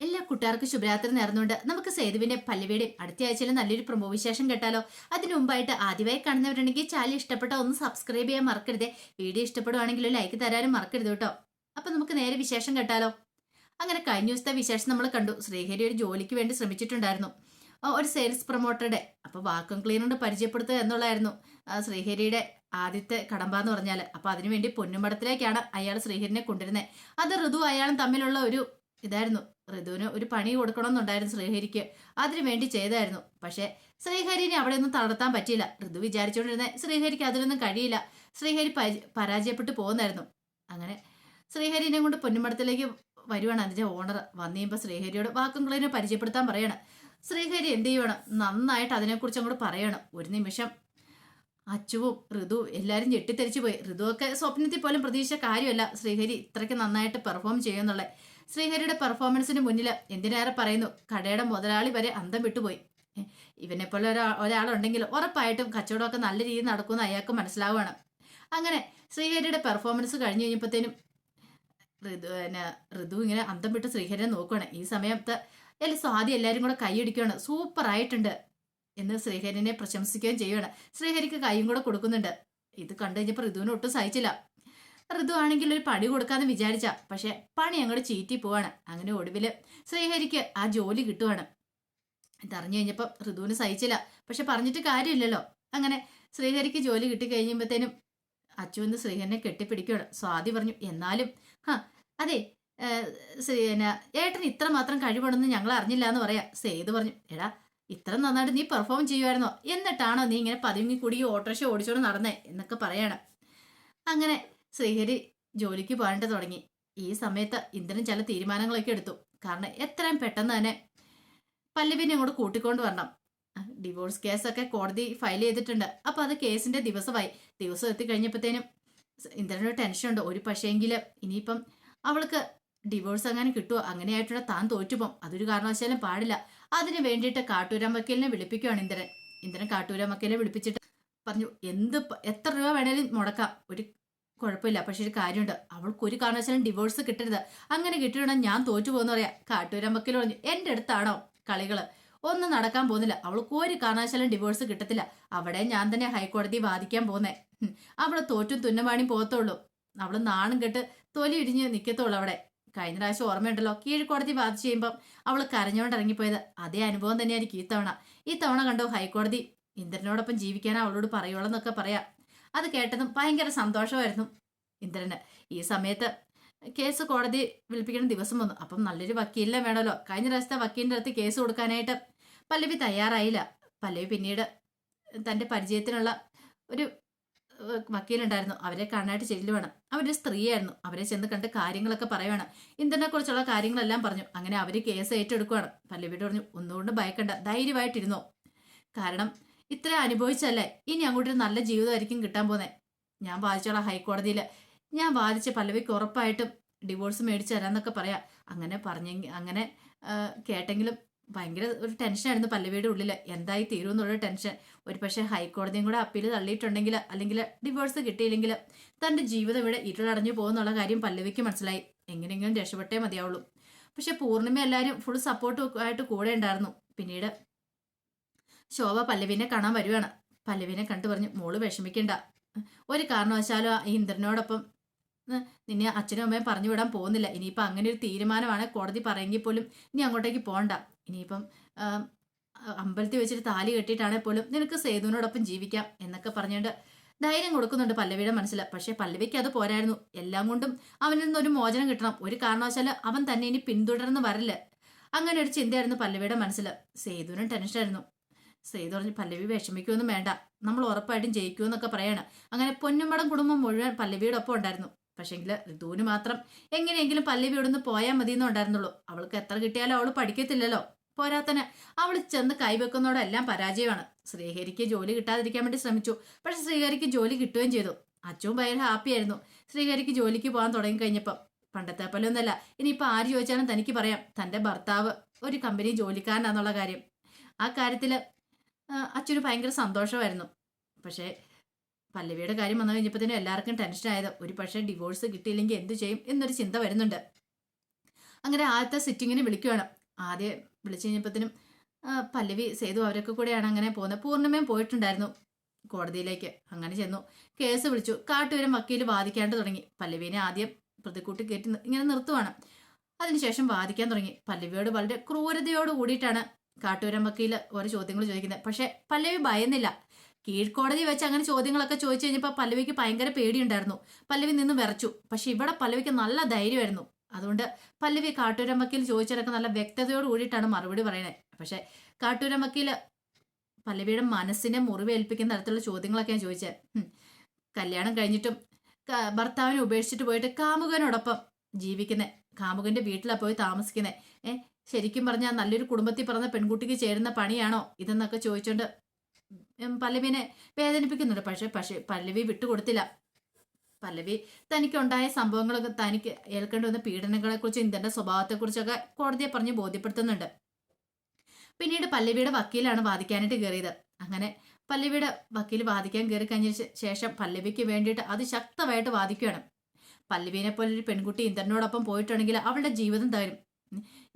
എല്ലാ കൂട്ടുകാർക്കും ശുഭരാത്രി നേർന്നുകൊണ്ട് നമുക്ക് സേതുവിന്റെ പല്ലവിയുടെയും അടുത്ത ആഴ്ചയിൽ നല്ലൊരു പ്രൊമോ വിശേഷം കേട്ടാലോ? അതിനു മുമ്പായിട്ട് ആദ്യമായി കാണുന്നവരുണ്ടെങ്കിൽ ചാനൽ ഇഷ്ടപ്പെട്ടോ ഒന്ന് സബ്സ്ക്രൈബ് ചെയ്യാൻ മറക്കരുത്. വീഡിയോ ഇഷ്ടപ്പെടുവാണെങ്കിൽ ലൈക്ക് തരാനും മറക്കരുത് കേട്ടോ. അപ്പൊ നമുക്ക് നേരെ വിശേഷം കേട്ടാലോ? അങ്ങനെ കഴിഞ്ഞ ദിവസത്തെ വിശേഷം നമ്മൾ കണ്ടു. ശ്രീഹരി ഒരു ജോലിക്ക് വേണ്ടി ശ്രമിച്ചിട്ടുണ്ടായിരുന്നു. ഒരു സെയിൽസ് പ്രൊമോട്ടറുടെ അപ്പൊ വാക്വം ക്ലീനറുടെ പരിചയപ്പെടുത്തുക എന്നുള്ളതായിരുന്നു. ശ്രീഹരിയുടെ ആദ്യത്തെ കടമ്പ എന്ന് പറഞ്ഞാൽ അപ്പൊ അതിനുവേണ്ടി പൊന്നുമടത്തിലേക്കാണ് അയാൾ ശ്രീഹരിനെ കൊണ്ടിരുന്നത് അത് ഋതു അയാളും തമ്മിലുള്ള ഒരു ഇതായിരുന്നു. ഋതുവിന് ഒരു പണി കൊടുക്കണമെന്നുണ്ടായിരുന്നു ശ്രീഹരിക്ക്. അതിനു വേണ്ടി ചെയ്തായിരുന്നു. പക്ഷേ ശ്രീഹരിനെ അവിടെ ഒന്നും തളർത്താൻ പറ്റിയില്ല. ഋതു വിചാരിച്ചുകൊണ്ടിരുന്ന ശ്രീഹരിക്ക് അതിനൊന്നും കഴിയില്ല. ശ്രീഹരി പരാജയപ്പെട്ടു പോകുന്നായിരുന്നു. അങ്ങനെ ശ്രീഹരിനെ കൊണ്ട് പൊന്നുമടത്തിലേക്ക് വരുവാണ് അതിന്റെ ഓണർ. വന്നുകഴിയുമ്പോൾ ശ്രീഹരിയോട് വാക്കുകളിനെ പരിചയപ്പെടുത്താൻ പറയാണ്. ശ്രീഹരി എന്ത് ചെയ്യണം? നന്നായിട്ട് അതിനെക്കുറിച്ച് അങ്ങോട്ട് പറയണം. ഒരു നിമിഷം അച്ചുവും ഋതു എല്ലാവരും ഞെട്ടിത്തെരിച്ചു പോയി. ഋതുവൊക്കെ സ്വപ്നത്തിൽ പോലും പ്രതീക്ഷിച്ച കാര്യമല്ല. ശ്രീഹരി ഇത്രയ്ക്ക് നന്നായിട്ട് പെർഫോം ചെയ്യുന്നുള്ളത് ശ്രീഹരിയുടെ പെർഫോമൻസിന് മുന്നിൽ എന്തിനേറെ പറയുന്നു? കടയുടെ മുതലാളി വരെ അന്തം വിട്ടുപോയി. ഇവനെ ഇവനെപ്പോലെ ഒരാ ഒരാളുണ്ടെങ്കിൽ ഉറപ്പായിട്ടും കച്ചവടമൊക്കെ നല്ല രീതിയിൽ നടക്കുമെന്ന് അയാൾക്ക് മനസ്സിലാവുകയാണ്. അങ്ങനെ ശ്രീഹരിയുടെ പെർഫോമൻസ് കഴിഞ്ഞ് കഴിഞ്ഞപ്പോഴത്തേനും ഋതു പിന്നെ ഋതു ഇങ്ങനെ അന്തം വിട്ട് ശ്രീഹരിനെ നോക്കുകയാണ് ഈ സമയത്ത് എല്ലാ സ്വാതി എല്ലാവരും കൂടെ കൈയടിക്കുകയാണ് സൂപ്പർ ആയിട്ടുണ്ട് എന്ന് ശ്രീഹരിനെ പ്രശംസിക്കുകയും ചെയ്യുകയാണ് ശ്രീഹരിക്ക് കൈയും കൂടെ കൊടുക്കുന്നുണ്ട്. ഇത് കണ്ടു കഴിഞ്ഞപ്പോൾ ഋതുവിന് ഒട്ടും സഹിച്ചില്ല. ഋതു ആണെങ്കിൽ ഒരു പണി കൊടുക്കാന്ന് വിചാരിച്ച. പക്ഷെ പണി അങ്ങോട്ട് ചീറ്റി പോവാണ്. അങ്ങനെ ഒടുവിൽ ശ്രീഹരിക്ക് ആ ജോലി കിട്ടുവാണ്. ഇതറിഞ്ഞു കഴിഞ്ഞപ്പോൾ ഋതുവിന് സഹിച്ചില്ല. പക്ഷെ പറഞ്ഞിട്ട് കാര്യമില്ലല്ലോ. അങ്ങനെ ശ്രീഹരിക്ക് ജോലി കിട്ടി അച്ചു എന്ന് ശ്രീഹരിനെ കെട്ടിപ്പിടിക്കുകയാണ് സ്വാതി പറഞ്ഞു എന്നാലും ഹാ അതെ പിന്നെ ഏട്ടന് ഇത്ര മാത്രം കഴിവുണ്ടെന്ന് ഞങ്ങൾ അറിഞ്ഞില്ല എന്ന് പറയാ. സേതു പറഞ്ഞു എടാ ഇത്ര നന്നായിട്ട് നീ പെർഫോം ചെയ്യുമായിരുന്നോ എന്നിട്ടാണോ നീ ഇങ്ങനെ പതുങ്ങി കൂടി ഓട്ടോറിക്ഷ ഓടിച്ചോണ്ട് നടന്നേ? എന്നൊക്കെ പറയാണ്. അങ്ങനെ ശ്രീഹരി ജോലിക്ക് പോകേണ്ട തുടങ്ങി. ഈ സമയത്ത് ഇന്ദ്രൻ ചില തീരുമാനങ്ങളൊക്കെ എടുത്തു. കാരണം എത്രയും പെട്ടെന്ന് തന്നെ പല്ലവിനെ അങ്ങോട്ട് കൂട്ടിക്കൊണ്ട് വരണം. ഡിവോഴ്സ് കേസൊക്കെ കോടതി ഫയൽ ചെയ്തിട്ടുണ്ട്. അപ്പൊ അത് കേസിന്റെ ദിവസമായി. ദിവസം എത്തി കഴിഞ്ഞപ്പോഴത്തേനും ഇന്ദ്രനൊരു ടെൻഷനുണ്ട്. ഒരു പക്ഷേങ്കിൽ ഇനിയിപ്പം അവൾക്ക് ഡിവോഴ്സ് അങ്ങനെ കിട്ടുമോ അങ്ങനെയായിട്ടുള്ള താൻ തോറ്റുപോകും. അതൊരു കാരണവശാലും പാടില്ല. അതിന് വേണ്ടിയിട്ട് കാട്ടൂരാൻ വക്കീലിനെ വിളിപ്പിക്കുകയാണ് ഇന്ദ്രൻ. ഇന്ദ്രൻ കാട്ടൂരാൻ വക്കീലിനെ വിളിപ്പിച്ചിട്ട് പറഞ്ഞു എന്ത് എത്ര രൂപ വേണേലും മുടക്കാം. ഒരു കുഴപ്പമില്ല. പക്ഷെ ഒരു കാര്യമുണ്ട്. അവൾക്ക് ഒരു കാരണവശാലും ഡിവോഴ്സ് കിട്ടരുത്. അങ്ങനെ കിട്ടിയിട്ടുണ്ടെങ്കിൽ ഞാൻ തോറ്റു പോകുന്ന പറയാ. കാട്ടൂരമ്പക്കിൽ പറഞ്ഞു എന്റെ അടുത്താണോ കളികൾ? ഒന്നും നടക്കാൻ പോകുന്നില്ല. അവൾക്ക് ഒരു കാരണവശാലും ഡിവോഴ്സ് കിട്ടത്തില്ല. അവിടെ ഞാൻ തന്നെ ഹൈക്കോടതി വാദിക്കാൻ പോകുന്നേ. അവളെ തോറ്റും തുന്നമാണിയും പോകത്തുള്ളൂ. അവൾ നാണം കെട്ട് തൊലി ഇടിഞ്ഞ് അവിടെ. കഴിഞ്ഞ പ്രാവശ്യം ഓർമ്മയുണ്ടല്ലോ കീഴ്ക്കോടതി വാദിച്ചു ചെയ്യുമ്പം അവൾ കരഞ്ഞുകൊണ്ട് ഇറങ്ങിപ്പോയത്. അതേ അനുഭവം തന്നെയായിരിക്കും ഈ തവണ. ഈ തവണ കണ്ടോ ഹൈക്കോടതി? ഇന്ദ്രനോടൊപ്പം ജീവിക്കാനാ അവളോട് പറയുള്ളെന്നൊക്കെ പറയാം. അത് കേട്ടതും ഭയങ്കര സന്തോഷമായിരുന്നു. ഇന്ദ്രന് ഈ സമയത്ത് കേസ് കോടതി വിളിപ്പിക്കുന്ന ദിവസം വന്നു. അപ്പം നല്ലൊരു വക്കീലിനെ വേണമല്ലോ. കഴിഞ്ഞ പ്രാവശ്യത്തെ വക്കീലിന്റെ അടുത്ത് കേസ് കൊടുക്കാനായിട്ട് പല്ലവി തയ്യാറായില്ല. പല്ലവി പിന്നീട് തന്റെ പരിചയത്തിനുള്ള ഒരു വക്കീലുണ്ടായിരുന്നു. അവരെ കാണാനായിട്ട് ചെല്ലുവാണ് അവരൊരു സ്ത്രീയായിരുന്നു. അവരെ ചെന്ന് കണ്ട് കാര്യങ്ങളൊക്കെ പറയുവാണ്. ഇന്ദ്രനെ കുറിച്ചുള്ള കാര്യങ്ങളെല്ലാം പറഞ്ഞു. അങ്ങനെ അവർ കേസ് ഏറ്റെടുക്കുവാണ്. പല്ലവിയോട് പറഞ്ഞു ഒന്നുകൊണ്ട് ഭയക്കണ്ട. ധൈര്യമായിട്ടിരുന്നോ? കാരണം ഇത്ര അനുഭവിച്ചല്ലേ? ഇനി അങ്ങോട്ടൊരു നല്ല ജീവിതമായിരിക്കും കിട്ടാൻ പോന്നെ. ഞാൻ വാദിച്ചോളാം ഹൈക്കോടതിയിൽ ഞാൻ വാദിച്ച പല്ലവിക്ക് ഉറപ്പായിട്ടും ഡിവോഴ്സ് മേടിച്ചു തരാമെന്നൊക്കെ പറയാം. അങ്ങനെ പറഞ്ഞെങ്കിൽ അങ്ങനെ കേട്ടെങ്കിലും ഭയങ്കര ഒരു ടെൻഷനായിരുന്നു പല്ലവിയുടെ ഉള്ളിൽ എന്തായി തീരും എന്നുള്ള ടെൻഷൻ. ഒരു പക്ഷേ ഹൈക്കോടതിയും കൂടെ അപ്പീൽ തള്ളിയിട്ടുണ്ടെങ്കിൽ അല്ലെങ്കിൽ ഡിവോഴ്സ് കിട്ടിയില്ലെങ്കിൽ തന്റെ ജീവിതം ഇവിടെ ഇരുളടഞ്ഞു പോകുന്നുള്ള കാര്യം പല്ലവിക്ക് മനസ്സിലായി. എങ്ങനെയെങ്കിലും രക്ഷപ്പെട്ടേ മതിയാവുള്ളൂ. പക്ഷെ പൂർണിമ എല്ലാവരും ഫുൾ സപ്പോർട്ട് ആയിട്ട് കൂടെ ഉണ്ടായിരുന്നു. പിന്നീട് ശോഭ പല്ലവിനെ കാണാൻ വരുവാണ്. പല്ലവിനെ കണ്ടു പറഞ്ഞു മോൾ വിഷമിക്കണ്ട. ഒരു കാരണവശാലും ഇന്ദ്രനോടൊപ്പം നിന്നെ അച്ഛനും അമ്മയും പറഞ്ഞു വിടാൻ പോകുന്നില്ല. ഇനിയിപ്പം അങ്ങനെ ഒരു തീരുമാനമാണ് കോടതി പറയുമെങ്കിൽ പോലും നീ അങ്ങോട്ടേക്ക് പോകണ്ട ഇനിയിപ്പം അമ്പലത്തിൽ വെച്ചിട്ട് താലി കെട്ടിയിട്ടാണെങ്കിൽ പോലും നിനക്ക് സേതുവിനോടൊപ്പം ജീവിക്കാം എന്നൊക്കെ പറഞ്ഞുകൊണ്ട് ധൈര്യം കൊടുക്കുന്നുണ്ട് പല്ലവിയുടെ മനസ്സിൽ പക്ഷേ പല്ലവിക്ക് അത് പോരായിരുന്നു. എല്ലാം കൊണ്ടും അവനിൽ നിന്നൊരു മോചനം കിട്ടണം. ഒരു കാരണവശാലും അവൻ തന്നെ ഇനി പിന്തുടർന്ന് വരില്ല. അങ്ങനെ ഒരു ചിന്തയായിരുന്നു പല്ലവിയുടെ മനസ്സിൽ സേതുവിനും ടെൻഷനായിരുന്നു. സേതു പറഞ്ഞു പല്ലവി വിഷമിക്കുമെന്നും വേണ്ട. നമ്മൾ ഉറപ്പായിട്ടും ജയിക്കുമെന്നൊക്കെ പറയാണ്. അങ്ങനെ പൊന്നുമടം കുടുംബം മുഴുവൻ പല്ലവിയുടെ ഒപ്പം ഉണ്ടായിരുന്നു. പക്ഷേങ്കിൽ ഋതുവിന് മാത്രം എങ്ങനെയെങ്കിലും പല്ലവിയോട് നിന്ന് പോയാൽ മതി എന്നുണ്ടായിരുന്നുള്ളൂ അവൾക്ക് എത്ര കിട്ടിയാലും അവൾ പഠിക്കത്തില്ലല്ലോ. പോരാത്തന് അവൾ ചെന്ന് കൈവെക്കുന്നതോടെല്ലാം പരാജയമാണ്. ശ്രീഹരിക്ക് ജോലി കിട്ടാതിരിക്കാൻ വേണ്ടി ശ്രമിച്ചു. പക്ഷെ ശ്രീഹരിക്ക് ജോലി കിട്ടുകയും ചെയ്തു. അച്ഛവും ഭയങ്കര ഹാപ്പി ആയിരുന്നു. ശ്രീഹരിക്ക് ജോലിക്ക് പോകാൻ തുടങ്ങി കഴിഞ്ഞപ്പം. പണ്ടത്തെ പോലെ ഒന്നല്ല ഇനിയിപ്പോൾ ആര് ചോദിച്ചാലും തനിക്ക് പറയാം. തന്റെ ഭർത്താവ് ഒരു കമ്പനി ജോലിക്കാരനാന്നുള്ള കാര്യം. ആ കാര്യത്തിൽ അച്ഛന് ഭയങ്കര സന്തോഷമായിരുന്നു. പക്ഷേ പല്ലവിയുടെ കാര്യം വന്നു കഴിഞ്ഞപ്പോഴത്തേനും എല്ലാവർക്കും ടെൻഷൻ ടെൻഷനായത് ഒരു പക്ഷേ ഡിവോഴ്സ് കിട്ടിയില്ലെങ്കിൽ എന്ത് ചെയ്യും എന്നൊരു ചിന്ത വരുന്നുണ്ട്. അങ്ങനെ ആദ്യത്തെ സിറ്റിങ്ങിന് വിളിക്കുകയാണ് ആദ്യം വിളിച്ചു കഴിഞ്ഞപ്പോഴത്തേനും പല്ലവി സേതു അവരൊക്കെ കൂടെയാണ് അങ്ങനെ പോകുന്നത്. പൂർണിമയും പോയിട്ടുണ്ടായിരുന്നു കോടതിയിലേക്ക്. അങ്ങനെ ചെന്നു. കേസ് വിളിച്ചു. കാട്ടുവരും വക്കീൽ വാദിക്കാണ്ട് തുടങ്ങി. പല്ലവിനെ ആദ്യം പ്രതിക്കൂട്ടി കയറ്റി ഇങ്ങനെ നിർത്തുവാണ്. അതിനുശേഷം വാദിക്കാൻ തുടങ്ങി. പല്ലവിയോട് വളരെ ക്രൂരതയോട് കൂടിയിട്ടാണ് കാട്ടൂരം വക്കീൽ ഓരോ ചോദ്യങ്ങൾ ചോദിക്കുന്നത്. പക്ഷെ പല്ലവി ഭയന്നില്ല. കീഴ്ക്കോടതി വെച്ച് അങ്ങനെ ചോദ്യങ്ങളൊക്കെ ചോദിച്ചു കഴിഞ്ഞപ്പോൾ പല്ലവിക്ക് ഭയങ്കര പേടിയുണ്ടായിരുന്നു. പല്ലവി നിന്ന് വിറച്ചു. പക്ഷെ ഇവിടെ പല്ലവിക്ക് നല്ല ധൈര്യമായിരുന്നു. അതുകൊണ്ട് പല്ലവി കാട്ടുരമ്പക്കയിൽ ചോദിച്ചതൊക്കെ നല്ല വ്യക്തതയോട് കൂടിയിട്ടാണ് മറുപടി പറയുന്നത്. പക്ഷെ കാട്ടുരമ്പക്കയിൽ പല്ലവിയുടെ മനസ്സിനെ മുറിവേൽപ്പിക്കുന്ന തരത്തിലുള്ള ചോദ്യങ്ങളൊക്കെ ഞാൻ ചോദിച്ചത് കല്യാണം കഴിഞ്ഞിട്ടും ഭർത്താവിനെ ഉപേക്ഷിച്ചിട്ട് പോയിട്ട് കാമുകനോടൊപ്പം ജീവിക്കുന്നത് കാമുകന്റെ വീട്ടിലാണ് പോയി താമസിക്കുന്നത് ഏ ശരിക്കും പറഞ്ഞാൽ നല്ലൊരു കുടുംബത്തിൽ പറഞ്ഞ പെൺകുട്ടിക്ക് ചേരുന്ന പണിയാണോ ഇതെന്നൊക്കെ ചോദിച്ചുകൊണ്ട് പല്ലവിനെ വേദനിപ്പിക്കുന്നുണ്ട്. പക്ഷേ പക്ഷെ പല്ലവി വിട്ടുകൊടുത്തില്ല. പല്ലവി തനിക്കുണ്ടായ സംഭവങ്ങളൊക്കെ തനിക്ക് ഏൽക്കേണ്ടി വന്ന പീഡനങ്ങളെക്കുറിച്ചും ഇന്ദന്റെ സ്വഭാവത്തെക്കുറിച്ചൊക്കെ കോടതിയെ പറഞ്ഞ് ബോധ്യപ്പെടുത്തുന്നുണ്ട്. പിന്നീട് പല്ലവിയുടെ വക്കീലാണ് വാദിക്കാനായിട്ട് കയറിയത് അങ്ങനെ പല്ലവിയുടെ വക്കീൽ വാദിക്കാൻ കയറി കഴിഞ്ഞ ശേഷം പല്ലവിക്ക് വേണ്ടിയിട്ട് അതിശക്തമായിട്ട് വാദിക്കുകയാണ്. പല്ലവിനെ പോലെ ഒരു പെൺകുട്ടി ഇന്ദ്രനോടൊപ്പം പോയിട്ടുണ്ടെങ്കിൽ അവളുടെ ജീവിതം തകരും.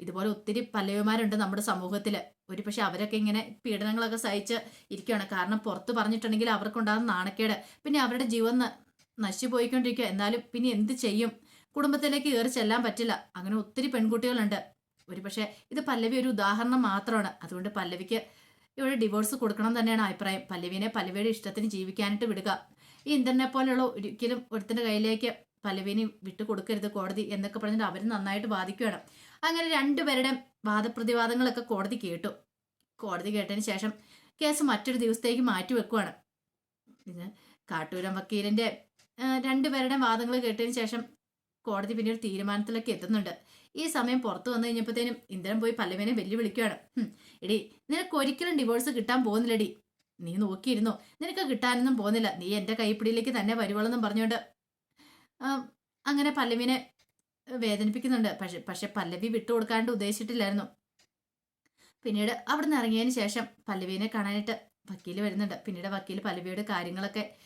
ഇതുപോലെ ഒത്തിരി പല്ലവിമാരുണ്ട് നമ്മുടെ സമൂഹത്തിൽ ഒരു പക്ഷെ അവരൊക്കെ ഇങ്ങനെ പീഡനങ്ങളൊക്കെ സഹിച്ച് ഇരിക്കുകയാണ് കാരണം പുറത്ത് പറഞ്ഞിട്ടുണ്ടെങ്കിൽ അവർക്കുണ്ടാകുന്ന നാണക്കേട്. പിന്നെ അവരുടെ ജീവൻ നശിച്ചു പോയിക്കൊണ്ടിരിക്കുക. എന്നാലും പിന്നെ എന്ത് ചെയ്യും? കുടുംബത്തിലേക്ക് കയറി ചെല്ലാൻ പറ്റില്ല. അങ്ങനെ ഒത്തിരി പെൺകുട്ടികളുണ്ട്. ഒരു പക്ഷേ ഇത് പല്ലവി ഒരു ഉദാഹരണം മാത്രമാണ്. അതുകൊണ്ട് പല്ലവിക്ക് ഇവിടെ ഡിവോഴ്സ് കൊടുക്കണം തന്നെയാണ് അഭിപ്രായം. പല്ലവിനെ പല്ലവിയുടെ ഇഷ്ടത്തിന് ജീവിക്കാനായിട്ട് വിടുക. ഈ ഇന്ദ്രനെ പോലെയുള്ള ഒരിക്കലും ഒരുത്തിന്റെ കയ്യിലേക്ക് പല്ലവിനെ വിട്ടു കൊടുക്കരുത് കോടതി എന്നൊക്കെ പറഞ്ഞിട്ട് അവർ നന്നായിട്ട് വാദിക്കുകയാണ്. അങ്ങനെ രണ്ടുപേരുടെ വാദപ്രതിവാദങ്ങളൊക്കെ കോടതി കേട്ടു. കോടതി കേട്ടതിന് ശേഷം കേസ് മറ്റൊരു ദിവസത്തേക്ക് മാറ്റി വെക്കുവാണ്. ഇത് കാട്ടൂരം വക്കീലിന്റെ രണ്ടുപേരുടെ വാദങ്ങൾ കേട്ടതിന് ശേഷം കോടതി പിന്നെ ഒരു തീരുമാനത്തിലേക്ക് എത്തുന്നുണ്ട്. ഈ സമയം പുറത്തു വന്നു കഴിഞ്ഞപ്പോഴത്തേനും ഇന്ദ്രൻ പോയി പല്ലവിനെ വെല്ലുവിളിക്കുകയാണ്. "ഹും, എടി നിനക്ക് ഒരിക്കലും ഡിവോഴ്സ് കിട്ടാൻ പോകുന്നില്ലടി. നീ നോക്കിയിരുന്നു? നിനക്ക് കിട്ടാനൊന്നും പോകുന്നില്ല. നീ എന്റെ കൈപ്പിടിയിലേക്ക് തന്നെ വരുവളെന്നും പറഞ്ഞുകൊണ്ട് അങ്ങനെ പല്ലവിനെ വേദനിപ്പിക്കുന്നുണ്ട്. പക്ഷെ പക്ഷെ പല്ലവി വിട്ടുകൊടുക്കാണ്ട് ഉദ്ദേശിച്ചിട്ടില്ലായിരുന്നു. പിന്നീട് അവിടെ നിന്ന് ഇറങ്ങിയതിന് ശേഷം പല്ലവിനെ കാണാനായിട്ട് വക്കീൽ വരുന്നുണ്ട്. പിന്നീട് വക്കീൽ പല്ലവിയുടെ കാര്യങ്ങളൊക്കെ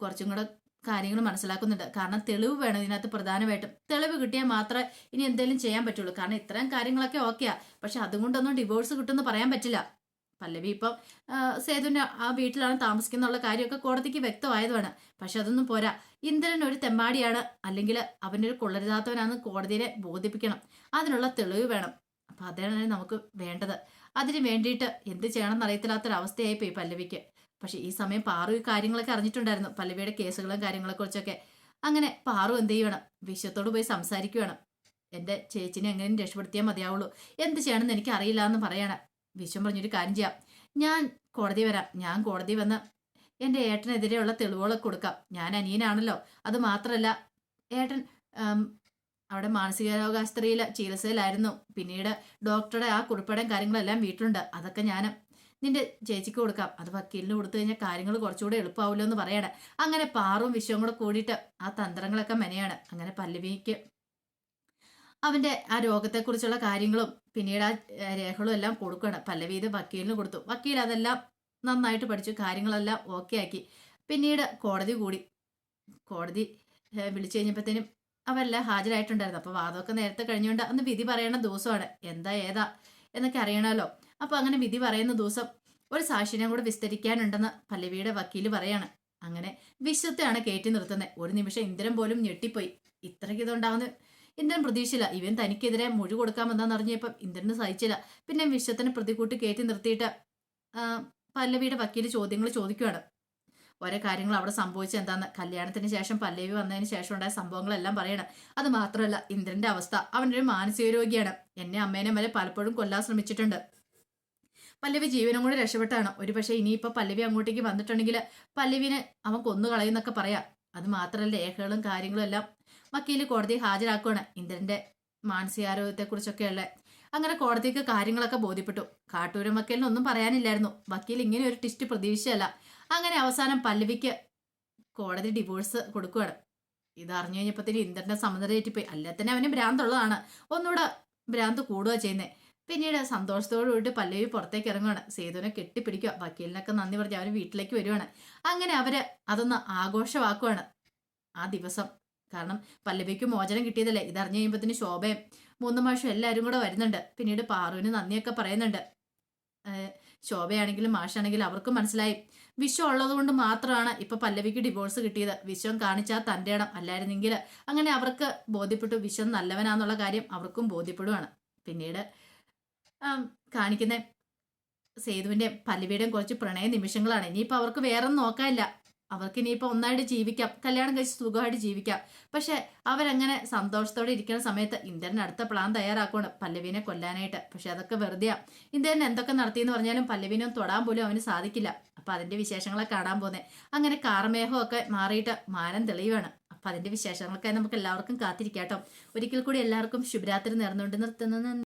കുറച്ചും കൂടെ കാര്യങ്ങൾ മനസ്സിലാക്കുന്നുണ്ട്. കാരണം തെളിവ് വേണം ഇതിനകത്ത് പ്രധാനമായിട്ടും. തെളിവ് കിട്ടിയാൽ മാത്രമേ ഇനി എന്തെങ്കിലും ചെയ്യാൻ പറ്റുള്ളൂ. കാരണം ഇത്രയും കാര്യങ്ങളൊക്കെ ഓക്കെയാ. പക്ഷെ അതുകൊണ്ടൊന്നും ഡിവോഴ്സ് കിട്ടുമെന്ന് പറയാൻ പറ്റില്ല. പല്ലവി ഇപ്പം സേതുവിന്റെ ആ വീട്ടിലാണ് താമസിക്കുന്നുള്ള കാര്യമൊക്കെ കോടതിക്ക് വ്യക്തമായതുമാണ്. പക്ഷെ അതൊന്നും പോരാ. ഇന്ദ്രൻ ഒരു തെമ്മാടിയാണ്. അല്ലെങ്കിൽ അവനൊരു കൊള്ളരുതാത്തവനാണെന്ന് കോടതിയെ ബോധിപ്പിക്കണം. അതിനുള്ള തെളിവ് വേണം. അപ്പം അതാണ് നമുക്ക് വേണ്ടത്. അതിന് വേണ്ടിയിട്ട് എന്ത് ചെയ്യണമെന്ന് അറിയത്തില്ലാത്തൊരവസ്ഥയായി പോയി പല്ലവിക്ക്. പക്ഷേ ഈ സമയം പാറു ഈ കാര്യങ്ങളൊക്കെ അറിഞ്ഞിട്ടുണ്ടായിരുന്നു. പല്ലവിയുടെ കേസുകളും കാര്യങ്ങളെക്കുറിച്ചൊക്കെ. അങ്ങനെ പാറു എന്ത് ചെയ്യണം? വിശ്വത്തോട് പോയി സംസാരിക്കുകയാണ് എന്റെ ചേച്ചിനെ എങ്ങനെയും രക്ഷപ്പെടുത്തിയാൽ മതിയാവുള്ളൂ. എന്ത് ചെയ്യണമെന്ന് എനിക്ക് അറിയില്ല എന്ന് പറയണം. വിശ്വം പറഞ്ഞൊരു കാര്യം ചെയ്യാം. ഞാൻ കോടതി വരാം. ഞാൻ കോടതി വന്ന് എന്റെ ഏട്ടനെതിരെയുള്ള തെളിവുകളൊക്കെ കൊടുക്കാം. ഞാൻ അനിയനാണല്ലോ. അത് മാത്രമല്ല ഏട്ടൻ അവിടെ മാനസികാവകാശത്രിയിൽ ചികിത്സയിലായിരുന്നു. പിന്നീട് ഡോക്ടറുടെ ആ കുറിപ്പടം കാര്യങ്ങളെല്ലാം വീട്ടിലുണ്ട്. അതൊക്കെ ഞാൻ നിന്റെ ചേച്ചിക്ക് കൊടുക്കാം. അത് വക്കീലിന് കൊടുത്തു കഴിഞ്ഞാൽ കാര്യങ്ങൾ കുറച്ചുകൂടെ എളുപ്പമാവില്ലോ എന്ന് പറയണേ. അങ്ങനെ പാറും വിശ്വവും കൂടെ കൂടിയിട്ട് ആ തന്ത്രങ്ങളൊക്കെ മെനയാണ്. അങ്ങനെ പല്ലവിക്ക് അവന്റെ ആ രോഗത്തെക്കുറിച്ചുള്ള കാര്യങ്ങളും പിന്നീട് ആ രേഖകളും എല്ലാം കൊടുക്കണം പല്ലവി ഇത് വക്കീലിന് കൊടുത്തു. വക്കീൽ അതെല്ലാം നന്നായിട്ട് പഠിച്ചു. കാര്യങ്ങളെല്ലാം ഓക്കെ ആക്കി. പിന്നീട് കോടതി കൂടി. കോടതി വിളിച്ചു കഴിഞ്ഞപ്പോഴത്തേനും അവരെല്ലാം ഹാജരായിട്ടുണ്ടായിരുന്നു. അപ്പോൾ വാദമൊക്കെ നേരത്തെ കഴിഞ്ഞുകൊണ്ട് അന്ന് വിധി പറയണ ദിവസമാണ്. എന്താ ഏതാ എന്നൊക്കെ അറിയണമല്ലോ. അപ്പോൾ അങ്ങനെ വിധി പറയുന്ന ദിവസം ഒരു സാക്ഷിനെ കൂടെ വിസ്തരിക്കാനുണ്ടെന്ന് പല്ലവിയുടെ വക്കീൽ പറയാണ്. അങ്ങനെ വിശ്വത്തെയാണ് കയറ്റി നിർത്തുന്നത്. ഒരു നിമിഷം ഇന്ദ്രൻ പോലും ഞെട്ടിപ്പോയി. ഇത്രയ്ക്ക് ഇതുണ്ടാവുന്ന ഇന്ദ്രൻ പ്രതീക്ഷയില്ല. ഇവൻ തനിക്കെതിരെ മൊഴി കൊടുക്കാമെന്നാന്ന് അറിഞ്ഞപ്പം ഇന്ദ്രന് സഹിച്ചില്ല. പിന്നെ വിശ്വത്തിനെ പ്രതികൂട്ടി കയറ്റി നിർത്തിയിട്ട് പല്ലവിയുടെ വക്കീൽ ചോദ്യങ്ങൾ ചോദിക്കുകയാണ് ഓരോ കാര്യങ്ങൾ അവിടെ സംഭവിച്ചത് എന്താന്ന്. കല്യാണത്തിന് ശേഷം പല്ലവി വന്നതിന് ശേഷം ഉണ്ടായ സംഭവങ്ങളെല്ലാം പറയണം. അത് മാത്രമല്ല ഇന്ദ്രന്റെ അവസ്ഥ. അവനൊരു മാനസിക രോഗിയാണ്. എന്നെ അമ്മേനെ വരെ പലപ്പോഴും കൊല്ലാൻ ശ്രമിച്ചിട്ടുണ്ട്. പല്ലവി ജീവനും കൂടി രക്ഷപ്പെട്ടാണ്. ഒരു പക്ഷേ ഇനിയിപ്പോ പല്ലവി അങ്ങോട്ടേക്ക് വന്നിട്ടുണ്ടെങ്കിൽ പല്ലവിനെ അവൻ കൊന്നു കളയുന്നൊക്കെ പറയാം. അത് മാത്രമല്ല രേഖകളും കാര്യങ്ങളും എല്ലാം വക്കീൽ കോടതി ഹാജരാക്കുകയാണ് ഇന്ദ്രന്റെ മാനസികാരോഗ്യത്തെക്കുറിച്ചൊക്കെയുള്ള. അങ്ങനെ കോടതിക്ക് കാര്യങ്ങളൊക്കെ ബോധ്യപ്പെട്ടു. കാട്ടൂരം വക്കീലിനൊന്നും പറയാനില്ലായിരുന്നു. വക്കീൽ ഇങ്ങനെ ഒരു ടിസ്റ്റ് പ്രതീക്ഷയല്ല അങ്ങനെ അവസാനം പല്ലവിക്ക് കോടതി ഡിവോഴ്സ് കൊടുക്കുകയാണ് ഇത് അറിഞ്ഞു കഴിഞ്ഞപ്പോഴത്തേന് ഇന്ദ്രന്റെ സമനില തെറ്റിപ്പോയി. അല്ലെ തന്നെ അവന് ഭ്രാന്തുള്ളതാണ്. ഒന്നുകൂടെ ഭ്രാന്ത് കൂടുക ചെയ്യുന്നത് പിന്നീട് സന്തോഷത്തോടു കൂടി പല്ലവി പുറത്തേക്ക് ഇറങ്ങുകയാണ് സേതുവിനെ കെട്ടിപ്പിടിക്കുക. വക്കീലിനൊക്കെ നന്ദി പറഞ്ഞ് അവർ വീട്ടിലേക്ക് വരുവാണ്. അങ്ങനെ അവർ അതൊന്ന് ആഘോഷമാക്കുവാണ് ആ ദിവസം. കാരണം പല്ലവിക്ക് മോചനം കിട്ടിയതല്ലേ? ഇതറിഞ്ഞു കഴിയുമ്പോഴത്തേന് ശോഭയും മൂന്ന് മാഷും എല്ലാവരും കൂടെ വരുന്നുണ്ട്. പിന്നീട് പാറുവിന് നന്ദിയൊക്കെ പറയുന്നുണ്ട്. ശോഭയാണെങ്കിലും മാഷാണെങ്കിലും അവർക്കും മനസ്സിലായി. വിശ്വം ഉള്ളതുകൊണ്ട് മാത്രമാണ് ഇപ്പൊ പല്ലവിക്ക് ഡിവോഴ്സ് കിട്ടിയത്. വിശ്വം കാണിച്ചാൽ തന്റെ ഇടം അല്ലായിരുന്നെങ്കിൽ അങ്ങനെ അവർക്ക് ബോധ്യപ്പെട്ടു. വിശ്വം നല്ലവനാന്നുള്ള കാര്യം അവർക്കും ബോധ്യപ്പെടുവാണ്. പിന്നീട് കാണിക്കുന്ന സേതുവിന്റെ പല്ലവിയുടെയും കുറച്ച് പ്രണയ നിമിഷങ്ങളാണ്. ഇനിയിപ്പോൾ അവർക്ക് വേറെ നോക്കാനില്ല. അവർക്ക് ഇനിയിപ്പോൾ ഒന്നായിട്ട് ജീവിക്കാം. കല്യാണം കഴിച്ച് സുഖമായിട്ട് ജീവിക്കാം. പക്ഷെ അവരങ്ങനെ സന്തോഷത്തോടെ ഇരിക്കുന്ന സമയത്ത് ഇന്ദ്രൻ അടുത്ത പ്ലാൻ തയ്യാറാക്കുകയാണ് പല്ലവിനെ കൊല്ലാനായിട്ട്. പക്ഷെ അതൊക്കെ വെറുതെയാ. ഇന്ദ്രൻ എന്തൊക്കെ നടത്തിയെന്ന് പറഞ്ഞാലും പല്ലവിനെ തൊടാൻ പോലും അവന് സാധിക്കില്ല. അപ്പൊ അതിന്റെ വിശേഷങ്ങളെ കാണാൻ പോകുന്നത് അങ്ങനെ കാർമേഹമൊക്കെ മാറിയിട്ട് മാനം തെളിയുവാണ്. അപ്പൊ അതിന്റെ വിശേഷങ്ങൾക്കായി നമുക്ക് എല്ലാവർക്കും കാത്തിരിക്കാട്ടോ ഒരിക്കൽ കൂടി എല്ലാവർക്കും ശുഭരാത്രി നേർന്നുകൊണ്ട് നിർത്തുന്നു.